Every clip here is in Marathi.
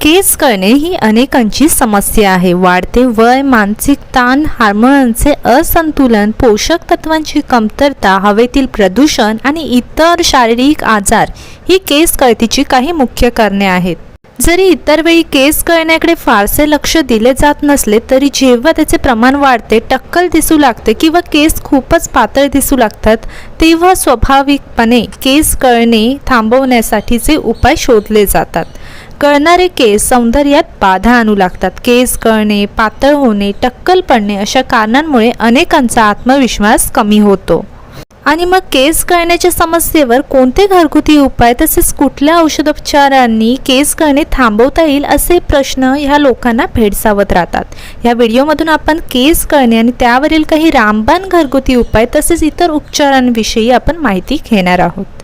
केस कळणे ही अनेकांची समस्या आहे. वाढते वय मानसिक ताण हार्मोनचे असंतुलन पोषक तत्वांची कमतरता हवेतील प्रदूषण आणि इतर शारीरिक आजार ही केस कळतीची काही मुख्य कारणे आहेत. जरी इतर वेळी केस कळण्याकडे फारसे लक्ष दिले जात नसले तरी जेव्हा त्याचे प्रमाण वाढते टक्कल दिसू लागते किंवा केस खूपच पातळ दिसू लागतात तेव्हा स्वाभाविकपणे केस कळणे थांबवण्यासाठीचे उपाय शोधले जातात. कळणारे केस सौंदर्यात बाधा आणू लागतात. केस कळणे पातळ होणे टक्कल पडणे अशा कारणांमुळे अनेकांचा आत्मविश्वास कमी होतो. आणि मग केस कळण्याच्या समस्येवर कोणते घरगुती उपाय तसेच कुठल्या औषधोपचारांनी केस कळणे थांबवता येईल असे प्रश्न ह्या लोकांना भेडसावत राहतात. या व्हिडिओमधून आपण केस कळणे आणि त्यावरील काही रामबाण घरगुती उपाय तसेच इतर उपचारांविषयी आपण माहिती घेणार आहोत.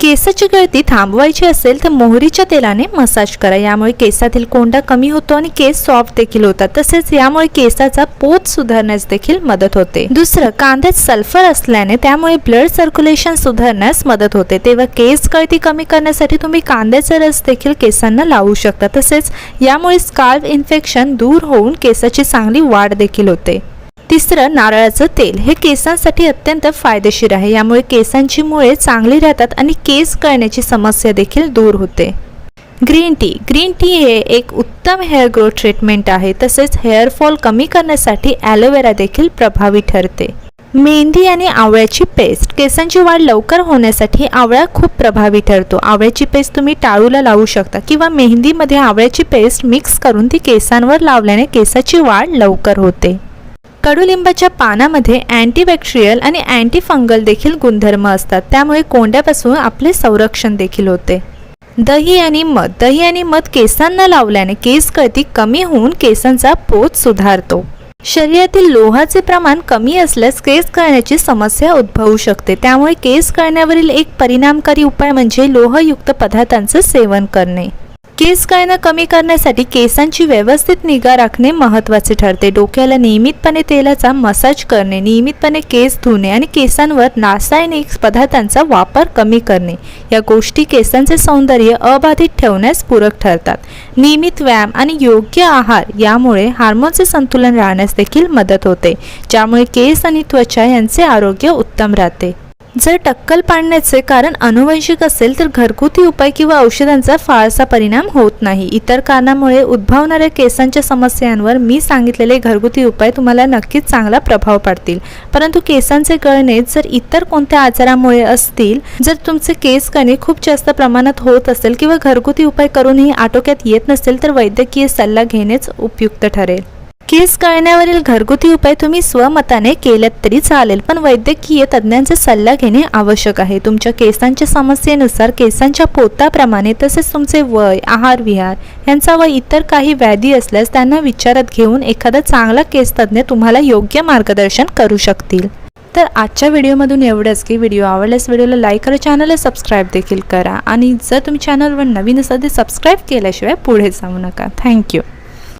केसाची गळती थांबवायची असेल तर मोहरीच्या तेलाने मसाज करा. यामुळे केसातील कोंडा कमी होतो आणि केस सॉफ्ट देखील होतात. तसेच यामुळे केसाचा पोत सुधारण्यास देखील मदत होते. दुसरं कांद्यात सल्फर असल्याने त्यामुळे ब्लड सर्क्युलेशन सुधारण्यास मदत होते. तेव्हा केस गळती कमी करण्यासाठी तुम्ही कांद्याचा रस देखील केसांना लावू शकता. तसेच यामुळे स्काल्फ इन्फेक्शन दूर होऊन केसाची चांगली वाढ देखील होते. तिसरं नारळाचं तेल. हे केसांसाठी अत्यंत फायदेशीर आहे. यामुळे केसांची मुळे चांगली राहतात आणि केस कळण्याची समस्या देखील दूर होते. Green tea. ग्रीन टी हे एक उत्तम हेअर ग्रोथ ट्रीटमेंट आहे. तसेच हेअर फॉल कमी करण्यासाठी ॲलोवेरा देखील प्रभावी ठरते. मेहंदी आणि आवळ्याची पेस्ट. केसांची वाढ लवकर होण्यासाठी आवळा खूप प्रभावी ठरतो. आवळ्याची पेस्ट तुम्ही टाळूला लावू शकता किंवा मेहंदीमध्ये आवळ्याची पेस्ट मिक्स करून ती केसांवर लावल्याने केसाची वाढ लवकर होते. कडुलिंबाच्या पानामध्ये अँटीबॅक्टेरियल आणि अँटीफंगल देखील गुणधर्म असतात. त्यामुळे कोंड्यापासून आपले संरक्षण देखील होते. दही आणि मध. दही आणि मध केसांना लावल्याने केस गळती कमी होऊन केसांचा पोत सुधारतो. शरीरातील लोहाचे प्रमाण कमी असल्यास केस गळण्याची समस्या उद्भवू शकते. त्यामुळे केस गळण्यावरील एक परिणामकारी उपाय म्हणजे लोहयुक्त पदार्थांचं सेवन करणे. केस कळणं कमी करण्यासाठी केसांची व्यवस्थित निगा राखणे महत्त्वाचे ठरते. डोक्याला नियमितपणे तेलाचा मसाज करणे नियमितपणे केस धुणे आणि केसांवर रासायनिक पदार्थांचा वापर कमी करणे. या गोष्टी केसांचे सौंदर्य अबाधित ठेवण्यास पूरक ठरतात. नियमित व्यायाम आणि योग्य आहार यामुळे हार्मोनचे संतुलन राहण्यास देखील मदत होते ज्यामुळे केस आणि त्वचा यांचे आरोग्य उत्तम राहते. जर टक्कल पाडण्याचे कारण अनुवंशिक असेल तर घरगुती उपाय किंवा औषधांचा फारसा परिणाम होत नाही. इतर कारणामुळे उद्भवणाऱ्या केसांच्या समस्यांवर मी सांगितलेले घरगुती उपाय तुम्हाला नक्कीच चांगला प्रभाव पाडतील. परंतु केसांचे गळणे जर इतर कोणत्या आजारामुळे असतील जर तुमचे केस गणे खूप जास्त प्रमाणात होत असेल किंवा घरगुती उपाय करूनही आटोक्यात येत नसेल तर वैद्यकीय सल्ला घेणेच उपयुक्त ठरेल. केस कळण्यावरील घरगुती उपाय तुम्ही स्वमताने केलेत तरी चालेल पण वैद्यकीय तज्ज्ञांचा सल्ला घेणे आवश्यक आहे. तुमच्या केसांच्या समस्येनुसार केसांच्या पोताप्रमाणे तसेच तुमचे वय आहार विहार यांचा व इतर काही व्याधी असल्यास त्यांना विचारात घेऊन एखादा चांगला केस तज्ज्ञ तुम्हाला योग्य मार्गदर्शन करू शकतील. तर आजच्या व्हिडिओमधून एवढंच की व्हिडिओ आवडल्यास व्हिडिओला लाईक करा चॅनलला सबस्क्राईब देखील करा. आणि जर तुम्ही चॅनलवर नवीन असाल तर सबस्क्राईब केल्याशिवाय पुढे जाऊ नका. थँक्यू.